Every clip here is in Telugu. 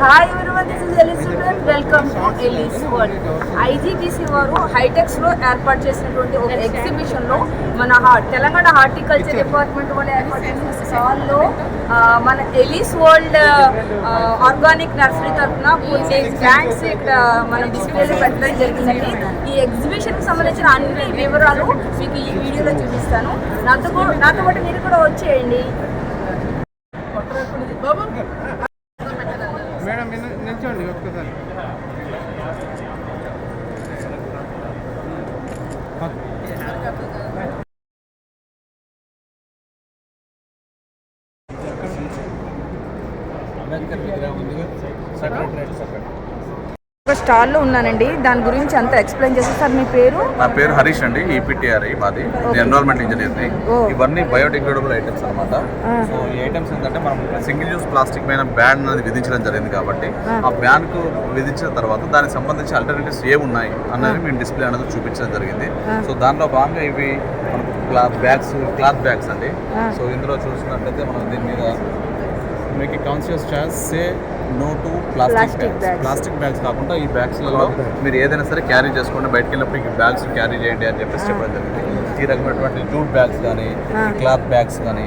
Hi everyone this is welcome to Ellis world IGTC వారు హైటెక్స్లో ఏర్పాటు చేసినటువంటి ఒక ఎగ్జిబిషన్లో మన తెలంగాణ హార్టికల్చర్ డిపార్ట్మెంట్ వాళ్ళు ఏర్పాటు చేసిన స్టాల్లో ఆ, మన ఎలిస్ వరల్డ్ ఆర్గానిక్ నర్సరీ తరఫున కొన్ని ప్లాంట్స్ ఇక్కడ మన డిస్ప్లేలో పెట్టడం జరిగిందండి. ఈ ఎగ్జిబిషన్కి సంబంధించిన అన్ని వివరాలు మీకు ఈ వీడియోలో చూపిస్తాను. నాతో నాతో పాటు మీరు కూడా వచ్చేయండి. నిల్చోండి ఒక్కసారి స్టాల్లో ఉన్నానండి దాని గురించి అంతా ఎక్స్ప్లెయిన్ చేస్తే సార్ మీ పేరు నా పేరు హరీష్ అండి ఈపీటీఆర్ మాది నేను ఎన్విరాన్మెంట్ ఇంజనీర్ని. ఇవన్నీ బయోడిగ్రేడబుల్ ఐటమ్స్ అనమాట. సో ఈ ఐటమ్స్ ఏంటంటే మనం సింగిల్ యూస్ ప్లాస్టిక్ పైన బ్యాన్ అనేది విధించడం జరిగింది కాబట్టి ఆ. ఆ బ్యాన్కు విధించిన తర్వాత దానికి సంబంధించి ఆల్టర్నేటివ్స్ ఏ ఉన్నాయి అన్నది మేము డిస్ప్లే అనేది చూపించడం జరిగింది. సో దానిలో భాగంగా ఇవి మనకు క్లాత్ బ్యాగ్స్ క్లాత్ బ్యాగ్స్ అండి. సో ఇందులో చూసినట్లయితే మనం దీని మీద మీకు conscious choice say no to plastic. Bags. Plastic bags కాకుండా ఈ బ్యాగ్స్లలో మీరు ఏదైనా సరే క్యారీ చేసుకోండి బయటకు వెళ్ళినప్పుడు ఈ బ్యాగ్స్ క్యారీ చేయండి అని చెప్పేసి చెప్పడం జరిగింది. ఈ రకమైనటువంటి జూట్ బ్యాగ్స్ కానీ. క్లాత్ బ్యాగ్స్ కానీ.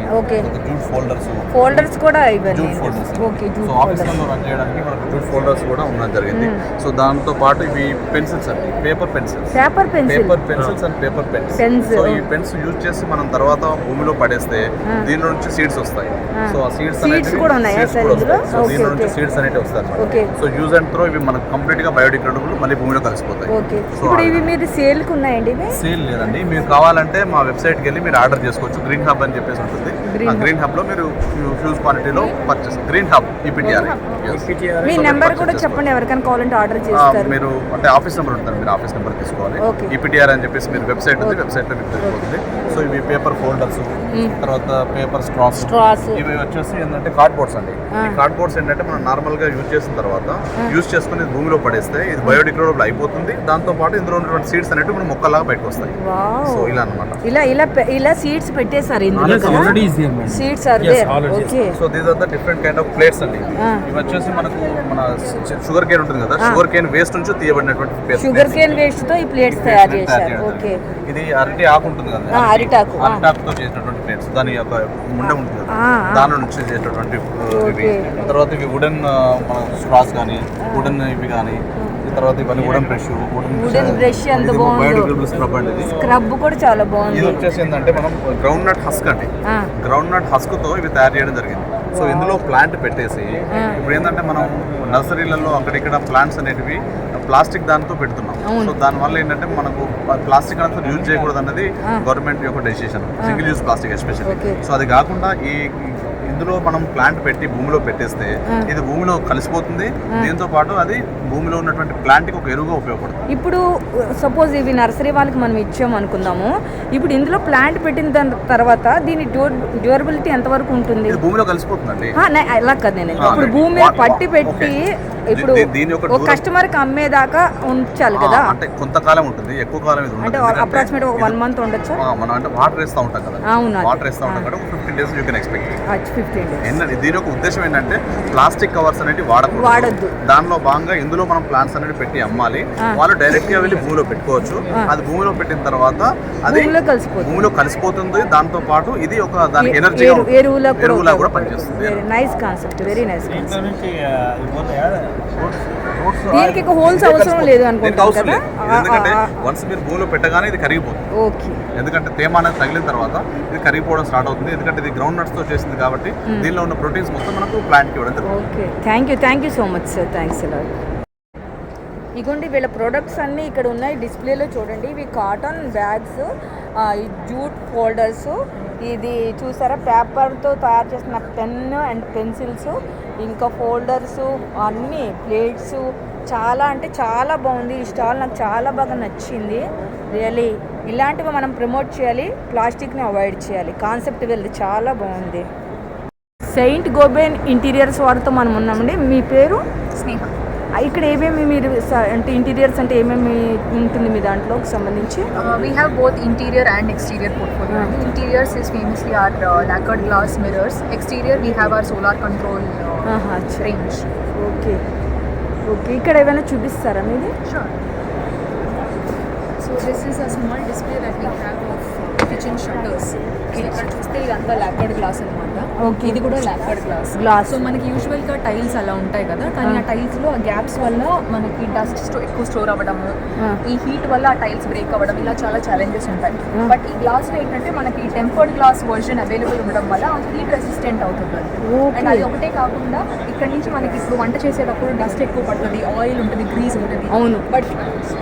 Jute folders. ఫోల్డర్స్ కూడా జూట్ ఫోల్డర్స్. సో రన్ చేయడానికి మనకు జూట్ ఫోల్డర్స్ కూడా ఉండడం జరిగింది. సో దాంతో పాటు ఇవి పెన్సిల్స్ అండి. Paper pencils. Paper pencil. Paper pencils and paper pens. So ఈ పెన్స్ యూజ్ చేసి మనం తర్వాత భూమిలో పడేస్తే ఆ. దీనిలో నుంచి సీడ్స్ వస్తాయి. సో ఆ సీడ్స్ Seeds కూడా ఉన్నాయా దీనిలో నుంచి. సీడ్స్ అనేవి వస్తాయి. సో యూజ్ అండ్ త్రో ఇవి మనకు కంప్లీట్గా బయోడిగ్రేడబుల్ మళ్ళీ భూమిలో కలిసిపోతాయి. ఓకే. సో ఇప్పుడు ఇవి మీరు సేల్కి ఉన్నాయండి ఇవి? సేల్ లేదండి. మీకు కావాలంటే మా వెబ్సైట్కి వెళ్ళి మీరు ఆర్డర్ చేసుకోవచ్చు. గ్రీన్ హబ్ అని చెప్పేసి ఉంటుంది. ఆ. Green hub. లో మీరు హ్యూజ్ క్వాంటిటీలో పర్చేస్ గ్రీన్ హబ్ ఈపీటీఆర్ మీ నెంబర్ కూడా చెప్పండి ఎవరికైనా కావాలంటే ఆర్డర్ చేస్తారు. మీరు అంటే ఆఫీస్ నెంబర్ ఉంటుంది మీరు ఆఫీస్ నెంబర్ తీసుకోవాలి. ఈపీటీఆర్ అని చెప్పేసి మీరు వెబ్సైట్ ఉంది వెబ్సైట్లో మీకు తెలిసిపోతుంది సో ఇవి పేపర్ ఫోల్డర్స్. తర్వాత పేపర్ స్ట్రాస్. Straws. ఇవి వచ్చేసి ఏంటంటే కార్డ్ బోర్డ్స్ అండి. ఈ కార్డ్ బోర్డ్స్ ఏంటంటే మనం నార్మల్గా యూజ్ చేసిన తర్వాత యూజ్ చేసుకుని భూమిలో పడేస్తే ఇది బయోడిగ్రేడబుల్ అయిపోతుంది. దాంతో పాటు ఇందులో ఉన్నటువంటి సీడ్స్ అనేవి మన మొక్కలాగా బయటకు వస్తాయి. సో ఇలా అన్నమాట. ఇలా ఇలా పె- ఇలా సీడ్స్ పెట్టేశారు. Seeds so these are the different kind of plates అండి. ఇవి వచ్చేసి మనకు మన షుగర్ కేన్ ఉంటుంది కదా షుగర్ కేన్ వేస్ట్ నుంచి తీయబడినటువంటి. షుగర్ కేన్ వేస్ట్తో ఈ ప్లేట్స్ తయారు చేశారు. ఓకే ఇది అరటి ఆకు ఉంటుంది కదా ఆ, అరిటాకు. అరిటాకుతో చేసినటువంటి ప్లేట్స్ దాని యొక్క ముండ ఉంటుంది కదా. దాని నుంచి చేసినటువంటి ఇవి. తర్వాత ఇవి వుడెన్ మన స్ట్రాస్ కానీ వుడెన్ ఇవి కానీ తర్వాత ఇవన్నీ వుడెన్ బ్రష్ Wooden brush ఎంత బాగుందో. స్క్రబ్ అండి ఇది. స్క్రబ్ కూడా చాలా ఇది బాగుంది. వచ్చేసి ఏంటంటే మనం గ్రౌండ్ నట్ హస్క్ అండి. గ్రౌండ్ నట్ హస్క్తో ఇవి తయారు చేయడం జరిగింది. సో ఇందులో ప్లాంట్ పెట్టేసి ఇప్పుడు ఏంటంటే మనం నర్సరీలలో అక్కడిక్కడ ప్లాంట్స్ అనేటివి ప్లాస్టిక్ దానితో పెడుతున్నాం. సో దానివల్ల ఏంటంటే మనకు ప్లాస్టిక్ అంతా యూజ్ చేయకూడదు అన్నది గవర్నమెంట్ యొక్క decision single use plastic especially. So అది కాకుండా ఈ ఇందులో మనం ప్లాంట్ పెట్టి భూమిలో పెట్టేస్తే ఇది భూమిలో కలిసిపోతుంది. దీంతో పాటు అది భూమిలో ఉన్నటువంటి ప్లాంట్కి ఒక ఎరువుగా ఉపయోగపడుతుంది. ఇప్పుడు సపోజ్ ఇవి నర్సరీ వాళ్ళకి మనం ఇచ్చాం అనుకుందాము. ఇప్పుడు ఇందులో ప్లాంట్ పెట్టిన దాని తర్వాత దీని డ్యూరబిలిటీ ఎంతవరకు ఉంటుంది? ఇది భూమిలో కలిసిపోతుందండి. అలా కాదు నేను. ఇప్పుడు. భూమి పట్టి పెట్టి. ఇప్పుడు దీని ఒక కస్టమర్కి అమ్మేదాకా ఉంచాలి కదా? అంటే కొంతకాలం ఉంటుంది ఎక్కువ కాలం ఇది. అంటే అప్రాక్సిమేట్ ఒక వన్ మంత్ ఉండొచ్చు? ఆ, మనం అంటే వాటర్ వేస్తూ ఉంటాం కదా. అవును. వాటర్ వేస్తూ ఉంటాం కదా fifteen days you can expect fifteen days దీని యొక్క ఉద్దేశం ఏంటంటే ప్లాస్టిక్ కవర్స్ అనేవి వాడకూడదు. వాడొద్దు. దానిలో భాగంగా ఇందులో మనం ప్లాంట్స్ అనేవి పెట్టి అమ్మాలి. వాళ్ళు డైరెక్ట్గా వెళ్ళి భూమిలో పెట్టుకోవచ్చు. అది భూమిలో పెట్టిన తర్వాత అది భూమిలో కలిసిపోతుంది. భూమిలో కలిసిపోతుంది. దాంతో పాటు ఇది ఒక దానికి ఎనర్జీ ఎరువులా కూడా. పనిచేస్తుంది. Very nice concept very nice concept దీనికి ఇదే అవసరం. లేదు దీనికి అనుకుంటా అవసరం కదా? ఎందుకంటే వన్స్ మీరు భూమిలో పెట్టగానే ఇది కరిగిపోతుంది. ఓకే. ఎందుకంటే తేమ అనేది తగిలిన తర్వాత ఇది కరిగిపోవడం స్టార్ట్ అవుతుంది. ఎందుకంటే ఇది గ్రౌండ్ నట్స్తో చేసింది కాబట్టి దీనిలో ఉన్న ప్రోటీన్స్ మొత్తం మనకు ప్లాంట్కి ఇవ్వడం okay. Thank you thank you so much sir thanks ఇలా ఇగోండి వీళ్ళ ప్రొడక్ట్స్ అన్నీ ఇక్కడ ఉన్నాయి. డిస్ప్లేలో చూడండి. ఇవి కాటన్ బ్యాగ్స్ జూట్ ఫోల్డర్స్ ఇది చూసారా? పేపర్తో తయారు చేసిన పెన్ అండ్ పెన్సిల్స్ ఇంకా ఫోల్డర్స్ అన్నీ ప్లేట్స్ చాలా అంటే చాలా బాగుంది. ఈ స్టాల్ నాకు చాలా బాగా నచ్చింది. రియలీ ఇలాంటివి మనం ప్రమోట్ చేయాలి ప్లాస్టిక్ని అవాయిడ్ చేయాలి. కాన్సెప్ట్ వెళ్ళి చాలా బాగుంది. సెయింట్ గోబెన్ ఇంటీరియర్స్ వారితో మనం ఉన్నామండి. మీ పేరు? స్నేహ. ఇక్కడ ఏమేమి మీరు అంటే ఇంటీరియర్స్ అంటే ఏమేమి ఉంటుంది మీ దాంట్లో సంబంధించి? We have both interior and exterior portfolio interiors is famously our lacquered glass mirrors exterior we have our solar control range okay okay ఇక్కడ ఏమైనా చూపిస్తారా మీది? Sure so this is a small display that we have shutters. So ఇక్కడ చూస్తే ఇదంతా లాక్వర్డ్ గ్లాస్ అనమాట Okay. ఇది కూడా లాక్వర్డ్ గ్లాస్ Glass. సో మనకి యూజువల్గా టైల్స్ అలా ఉంటాయి కదా కానీ ఆ టైల్స్లో ఆ గ్యాప్స్ వల్ల మనకి డస్ట్ స్టో ఎక్కువ స్టోర్ అవ్వడము. ఈ హీట్ వల్ల ఆ టైల్స్ బ్రేక్ అవ్వడం ఇలా చాలా ఛాలెంజెస్ ఉంటాయి. బట్ ఈ గ్లాస్లో ఏంటంటే మనకి టెంపర్డ్ గ్లాస్ వర్షన్ అవైలబుల్ ఉండడం వల్ల హీట్ రెసిస్టెంట్ అవుతుంది. అండ్ అది ఒకటే కాకుండా ఇక్కడ నుంచి మనకి ఇప్పుడు వంట చేసేటప్పుడు డస్ట్ ఎక్కువ పడుతుంది ఆయిల్ ఉంటుంది గ్రీజ్ ఉంటుంది అవును. బట్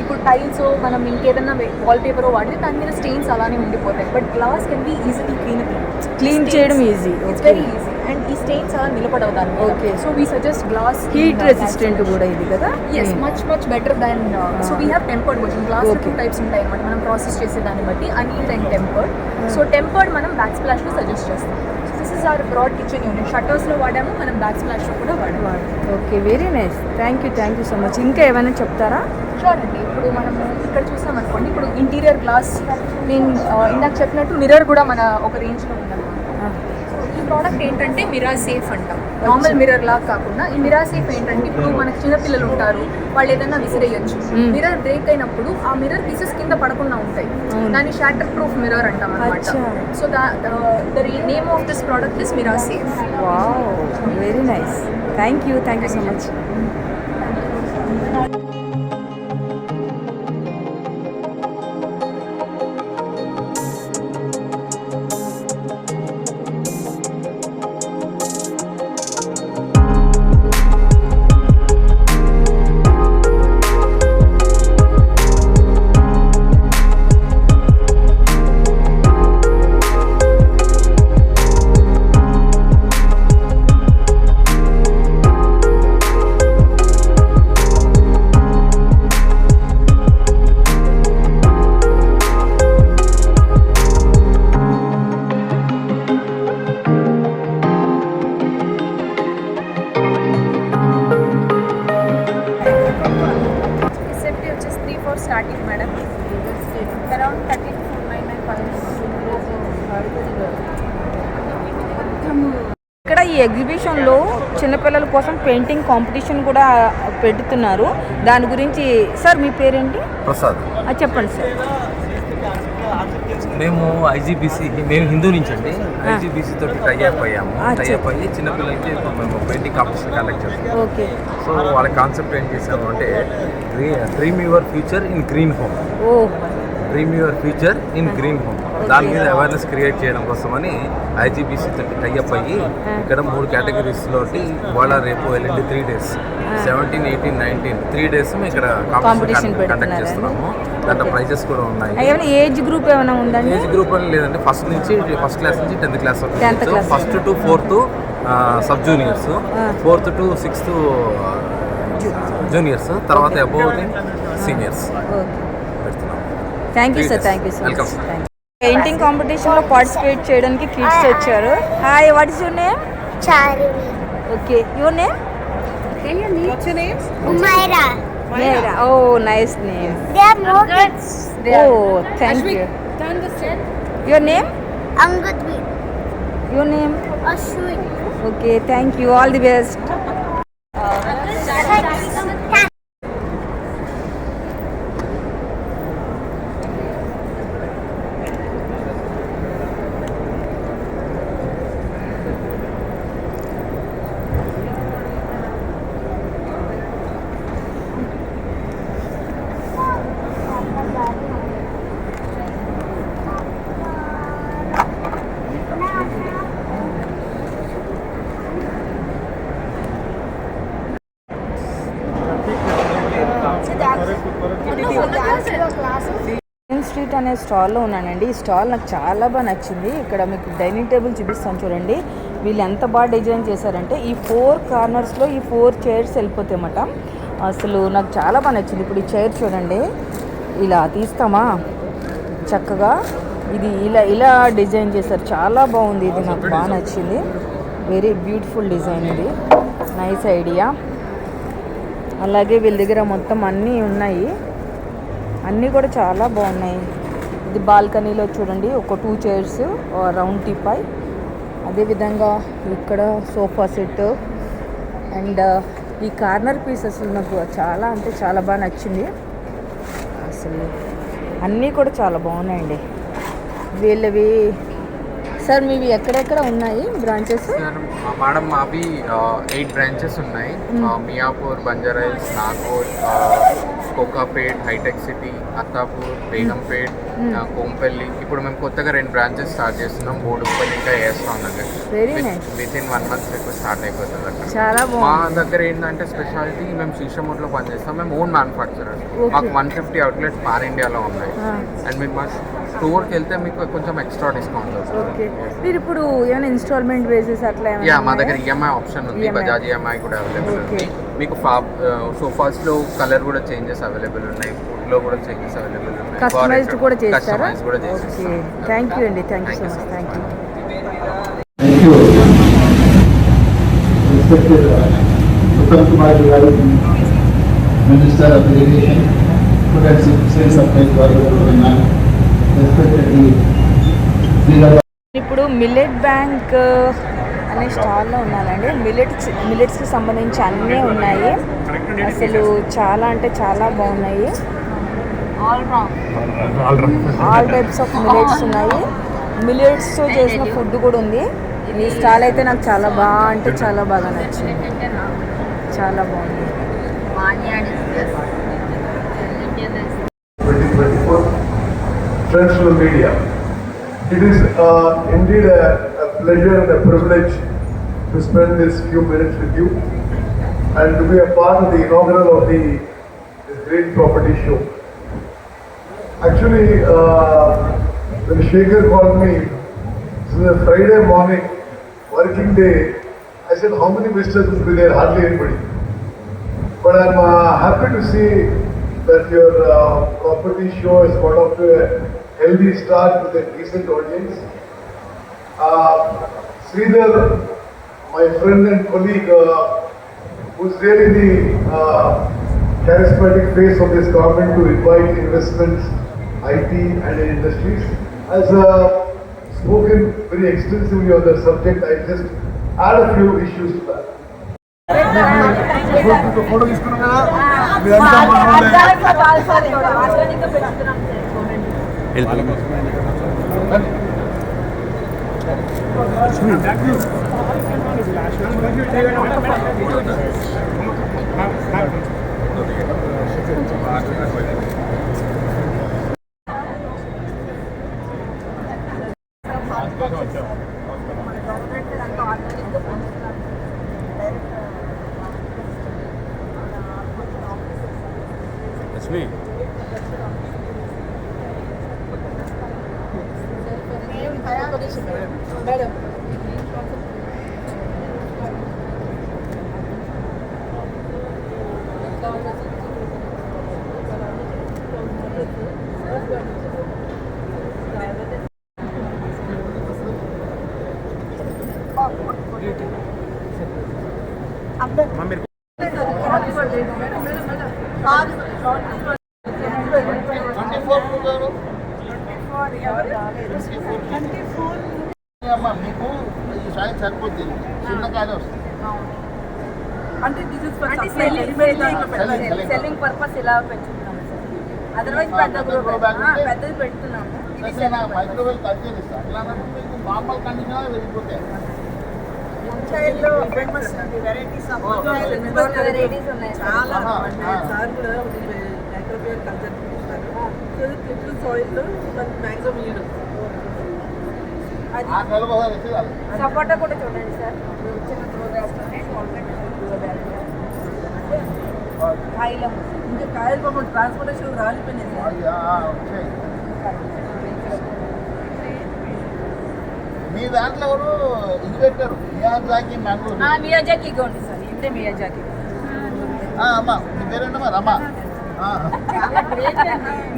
ఇప్పుడు టైల్స్ మనం ఇంకేదన్నా వాల్ పేపర్ వాడితే దాని మీద స్టెయిన్స్ అలానే ఉండిపోతాయి. But glass can be easily clean Clean చేయడం easy. It's. Very easy and ఈ స్టెయిన్స్ అలా నిలబడవు దాని Okay. So we suggest glass heat resistant కూడా ఇది కదా? Yes much much better than so we have tempered version glass. Two types ఉంటాయి అనమాట మనం ప్రాసెస్ చేసే దాన్ని బట్టి annealed and tempered so tempered మనం బ్యాక్ స్ప్లాష్లో సజెస్ట్ చేస్తాం. This is our broad kitchen unit షట్టర్స్లో వాడాము మనం బ్యాక్ స్ప్లాష్లో కూడా వాడాము. Okay very nice thank you thank you so much ఇంకా ఏమైనా చెప్తారా? షూర్ అండి ఇప్పుడు మనము ఇక్కడ చూసాం అనుకోండి. ఇప్పుడు ఇంటీరియర్ గ్లాస్ నేను ఇందాక చెప్పినట్టు మిర్రర్ కూడా మన ఒక రేంజ్లో ఉందన్నమాట. ఈ ప్రోడక్ట్ ఏంటంటే మిరా సేఫ్ అంటాం. నార్మల్ మిర్రర్ లాగా కాకుండా ఈ మిరా సేఫ్ ఏంటంటే ఇప్పుడు మనకి చిన్నపిల్లలు ఉంటారు. వాళ్ళు ఏదైనా విసిరేయచ్చు. మిర్రర్ బ్రేక్ అయినప్పుడు ఆ మిర్రర్ పీసెస్ కింద పడకుండా ఉంటాయి. దాన్ని షాటర్ ప్రూఫ్ మిర్రర్ అంటాం అనమాట. So the name of this product is Mira safe very nice thank you thank you so much painting competition కూడా పెడుతున్నారు. దాని గురించి సార్ మీ పేరేంటి? ప్రసాద్. చెప్పండి సార్. మేము ఐజీబీసీ మేము హిందూ నుంచి అండి. ఐజీబీసీ తోటి టైఅప్ అయ్యాము. ఆ, టైఅప్ అయ్యి చిన్నపిల్లలకి మేము పెయింటింగ్ కాంపిటీషన్ కండక్ట్ చేస్తాం ఓకే. సో వాళ్ళ కాన్సెప్ట్ ఏం చేసాము అంటే dream your future in green home dream your future in green home. దాని మీద అవేర్నెస్ క్రియేట్ చేయడం కోసమని ఐజీబీసీ తోటి టైఅప్ అయ్యి ఇక్కడ మూడు కేటగిరీస్లోటి ఇవాళ రేపు వెళ్ళండి three days seventeen eighteen nineteen three days ఇక్కడ కాంపిటీషన్ కండక్ట్? చేస్తున్నాము. దాంట్లో ప్రైజెస్ కూడా ఉన్నాయి. ఏజ్ గ్రూప్ ఏమైనా ఏజ్ గ్రూప్ అని లేదంటే ఫస్ట్ నుంచి ఫస్ట్ క్లాస్ నుంచి టెన్త్ క్లాస్ వరకు 10th class. First to fourth sub juniors fourth to sixth juniors తర్వాత above seniors thank you sir thank you so Welcome. Much painting కాంపిటీషన్లో పార్టిసిపేట్ చేయడానికి కిడ్స్ వచ్చారు hi what is your name Charvi. Okay your name Umaira. మేరా ఓ nice name They are more kids. Oh thank you your name Angudvi. Your name Ashwin. Okay thank you all the best main street అనే స్టాల్లో ఉన్నానండి. ఈ స్టాల్ నాకు చాలా బాగా నచ్చింది. ఇక్కడ మీకు డైనింగ్ టేబుల్ చూపిస్తాను చూడండి. వీళ్ళు ఎంత బాగా డిజైన్ చేశారంటే ఈ ఫోర్ కార్నర్స్లో ఈ ఫోర్ చైర్స్ వెళ్ళిపోతాయన్నమాట. అసలు నాకు చాలా బాగా నచ్చింది. ఇప్పుడు ఈ చైర్ చూడండి. ఇలా తీస్తామా? చక్కగా. ఇది ఇలా ఇలా డిజైన్ చేశారు. చాలా బాగుంది. ఇది నాకు బాగా నచ్చింది. వెరీ బ్యూటిఫుల్ డిజైన్ ఇది. నైస్ ఐడియా అలాగే వీళ్ళ దగ్గర మొత్తం అన్నీ ఉన్నాయి. అన్నీ కూడా చాలా బాగున్నాయి. ఇది బాల్కనీలో చూడండి ఒక టూ చైర్స్ రౌండ్ టీపాయ్ అదేవిధంగా ఇక్కడ సోఫా సెట్ అండ్ ఈ కార్నర్ పీస్ అసలు నాకు చాలా అంటే చాలా బాగా నచ్చింది. అసలు అన్నీ కూడా చాలా బాగున్నాయండి. వీళ్ళవి సార్ మీవి ఎక్కడెక్కడ ఉన్నాయి బ్రాంచెస్? మేడం మావి ఎయిట్ బ్రాంచెస్ ఉన్నాయి. మియాపూర్ బంజారాయిల్స్ నాగోల్ కోకాపేట్ హైటెక్ సిటీ అత్తాపూర్ బేగంపేట్ ఆ, కోంపల్లి. ఇప్పుడు మేము కొత్తగా రెండు బ్రాంచెస్ స్టార్ట్ చేస్తున్నాం. బోడుపల్లి ఇంకా వేస్తాం nice with in one month ఎక్కువ స్టార్ట్ అయిపోతుంది అక్కడ. మా దగ్గర ఏంటంటే స్పెషాలిటీ మేము శీషమూర్లో పనిచేస్తాం. మేము ఓన్ మ్యానుఫ్యాక్చరర్. మాకు వన్ ఫిఫ్టీ అవుట్లెట్స్ పాన్ ఇండియాలో ఉన్నాయి. అండ్ మీరు మా స్టోర్కి వెళ్తే మీకు కొంచెం ఎక్స్ట్రా డిస్కౌంట్ వస్తుంది. ఓకే మీరు ఇప్పుడు ఏమైనా ఇన్స్టాల్మెంట్ బేసిస్ అట్లా యా మా? దగ్గర ఈఎంఐ ఆప్షన్ ఉంది. బజాజ్ ఈఎంఐ కూడా అవైలబుల్ ఉంది. మీకు ఫా సోఫాస్ uh, లో కలర్ కూడా చేంజెస్ అవైలబుల్ ఉన్నాయి ఫుడ్లో కూడా చేంజెస్ అవైలబుల్ ఉన్నాయి. కస్టమైజ్డ్ కూడా చేస్తారా? ఓకే థాంక్యూ అండి thank you so thank thank you thank you receptive Uttam Kumar గారు minister of education food and ఇప్పుడు మిల్లెట్ బ్యాంక్ అనే స్టాల్లో ఉన్నానండి మిల్లెట్స్ మిలెట్స్కి సంబంధించి అన్నీ ఉన్నాయి. అసలు చాలా అంటే చాలా బాగున్నాయి. ఆల్ టైప్స్ ఆఫ్ మిల్లెట్స్ ఉన్నాయి. మిల్లెట్స్తో చేసిన ఫుడ్ కూడా ఉంది. ఈ స్టాల్ అయితే నాకు చాలా బాగా అంటే చాలా బాగా నచ్చింది. చాలా బాగుంది. 2024 Media. It is uh, indeed a, a pleasure and a privilege to spend this few minutes with you and to be a part of the inaugural of the great property show. Actually, uh, when Shaker called me, this is a Friday morning, working day, I said, how many visitors will be there? Hardly anybody. But I'm uh, happy to see that your uh, property show has got off to a healthy start with a decent audience. Uh, Sridhar, my friend and colleague, uh, who's really the uh, charismatic face of this government to invite investments, IT and industries, has uh, spoken very extensively on the subject. I just add a few issues to that. Photo తీసుకున్నాం కదా మీరంతా El... అమ్మా, మీకు ఈ సాయం సరిపోతుంది చిన్న కాయలు వస్తాయి. అంటే this is for Selling, selling. Selling purpose ఇలా పెంచుతున్నాము అదర్వైజ్ పెద్ద పెద్దది పెడుతున్నాము. మైక్రోవేవ్ వెరైటీస్ ఉన్నాయి. చాలా ఆహా, ఆ. సార్ కూడా మైక్రోవేవ్ కల్చర్ సపోటా కూడా చూడండి సార్. చిన్న కాయలం. ఇంకా కాయలు పాపం ట్రాన్స్పోర్టేషన్ రాలిపోయినాయి సార్. మీ దాంట్లో ఎవరు? ఇది పెట్టారు మియాజాకి మ్యాంగ్లూర్ మియాజాకి ఇగోండి సార్. ఇంతే మియాజాకి. అమ్మా మీ పేరేంటమ్మా? రమ్మా ఆ,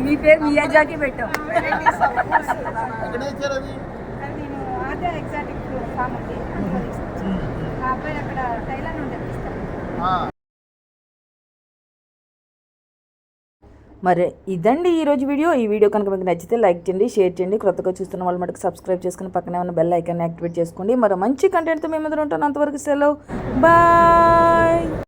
మీ పేరు పెట్టాం. మా అబ్బాయి అక్కడ టైలర్ నుండి తెప్పిస్తాను ఆ, మరి ఇదండి ఈరోజు వీడియో. ఈ వీడియో కనుక మీకు నచ్చితే లైక్ చేయండి షేర్ చేయండి. కొత్తగా చూస్తున్న వాళ్ళు మటుకు సబ్స్క్రైబ్ చేసుకుని పక్కనే ఉన్న బెల్ ఐకాన్ని యాక్టివేట్ చేసుకోండి. మరో మంచి కంటెంట్తో మేము ఎదురు ఉంటాను. అంతవరకు సెలవు. బాయ్.